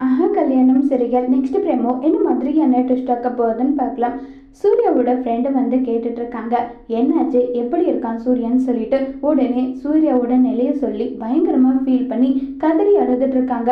ஆஹா கல்யாணம் சிறைகள் நெக்ஸ்ட் பிரேமோ என்ன மாதிரியான ட்விஸ்ட் ஆக்க போகுதுன்னு பார்க்கலாம். சூர்யாவோட ஃப்ரெண்டு வந்து கேட்டுட்டு இருக்காங்க என்னாச்சு எப்படி இருக்கான் சூர்யான்னு சொல்லிட்டு உடனே சூர்யாவோட நிலைய சொல்லி பயங்கரமாக ஃபீல் பண்ணி கதறி அழுதுட்டு இருக்காங்க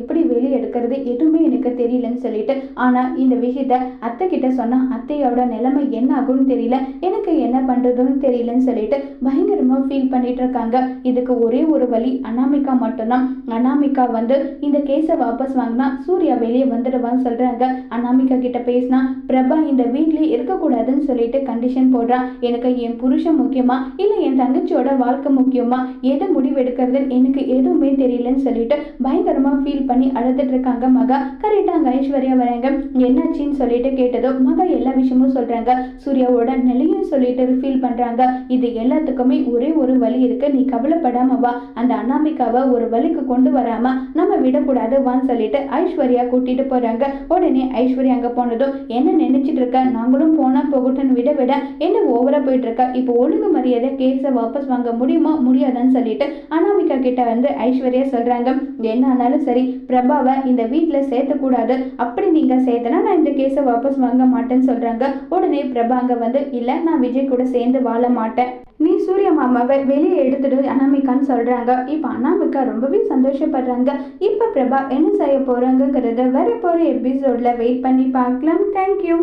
எப்படி வெளியே எடுக்கிறது எதுவுமே எனக்கு தெரியலன்னு சொல்லிட்டு ஆனால் இந்த விஷயத்த அத்தை கிட்ட சொன்னால் அத்தையோட நிலைமை என்ன ஆகும்னு தெரியல. எனக்கு என்ன பண்ணுறதுன்னு தெரியலன்னு சொல்லிட்டு பயங்கரமாக ஃபீல் பண்ணிட்டு இருக்காங்க இதுக்கு ஒரே ஒரு வழி அனாமிகா மட்டும்தான். அனாமிகா வந்து இந்த கேஸை வாபஸ் வாங்கினா சூர்யா வெளியே வந்துடுவான்னு சொல்கிறாங்க அனாமிகா கிட்ட பேசினா பிரபா இந்த வீட்லேயே இருக்கக்கூடாது சொல்லிட்டு கண்டிஷன் போடுறான் எனக்கு என் புருஷன் முக்கியமா? இல்லை என் தங்கச்சியோட வாழ்க்கை முக்கியமா? எது முடிவெடுக்கிறதுன்னு எனக்கு எதுவுமே தெரியலன்னு சொல்லிட்டு பயங்கரமா ஃபீல் பண்ணி அழுதுட்டு இருக்காங்க மகா. கரெக்டாக அங்கே ஐஸ்வர்யா வராங்க. என்னாச்சுன்னு சொல்லிட்டு கேட்டதோ மகா எல்லா விஷயமும் சொல்றாங்க. சூர்யாவோட நிலையும் சொல்லிட்டு ஃபீல் பண்றாங்க. இது எல்லாத்துக்குமே ஒரே ஒரு வழி இருக்கு. நீ கவலைப்படாம வா. அந்த அனாமிகாவை ஒரு வழிக்கு கொண்டு வராம நம்ம விடக்கூடாது வான்னு சொல்லிட்டு ஐஸ்வர்யா கூட்டிட்டு போறாங்க. உடனே ஐஸ்வர்யா அங்க போனதும் என்ன நினைச்சிட்டு இருக்க? நாங்களும் போனா போகட்டும்னு விட விட என்ன ஓவரா போயிட்டு இருக்கா இப்போ ஒழுங்கு மரியாதை கேஸை வாபஸ் வாங்க முடியுமா? முடியாதான்னு சொல்லிட்டு அனாமிகா கிட்ட வந்து ஐஸ்வர்யா சொல்றாங்க. என்ன ஆனாலும் சரி பிரபாவை இந்த வீட்டுல சேர்த்தக்கூடாது. அப்படி நீங்க சேர்த்தனா நான் இந்த கேஸை வாபஸ் வாங்க மாட்டேன்னு சொல்றாங்க. உடனே பிரபா அங்க வந்து இல்ல நான் விஜய் கூட சேர்ந்து வாழ மாட்டேன். நீ சூரிய மாமாவை வெளியே எடுத்துட்டு அனாமிகான்னு சொல்றாங்க. இப்போ அனாமிகா ரொம்பவே சந்தோஷப்படுறாங்க. இப்போ பிரபா என்ன செய்ய போறாங்கங்கிறத வர போற எபிசோட்ல வெயிட் பண்ணி பார்க்கலாம். தேங்க்யூ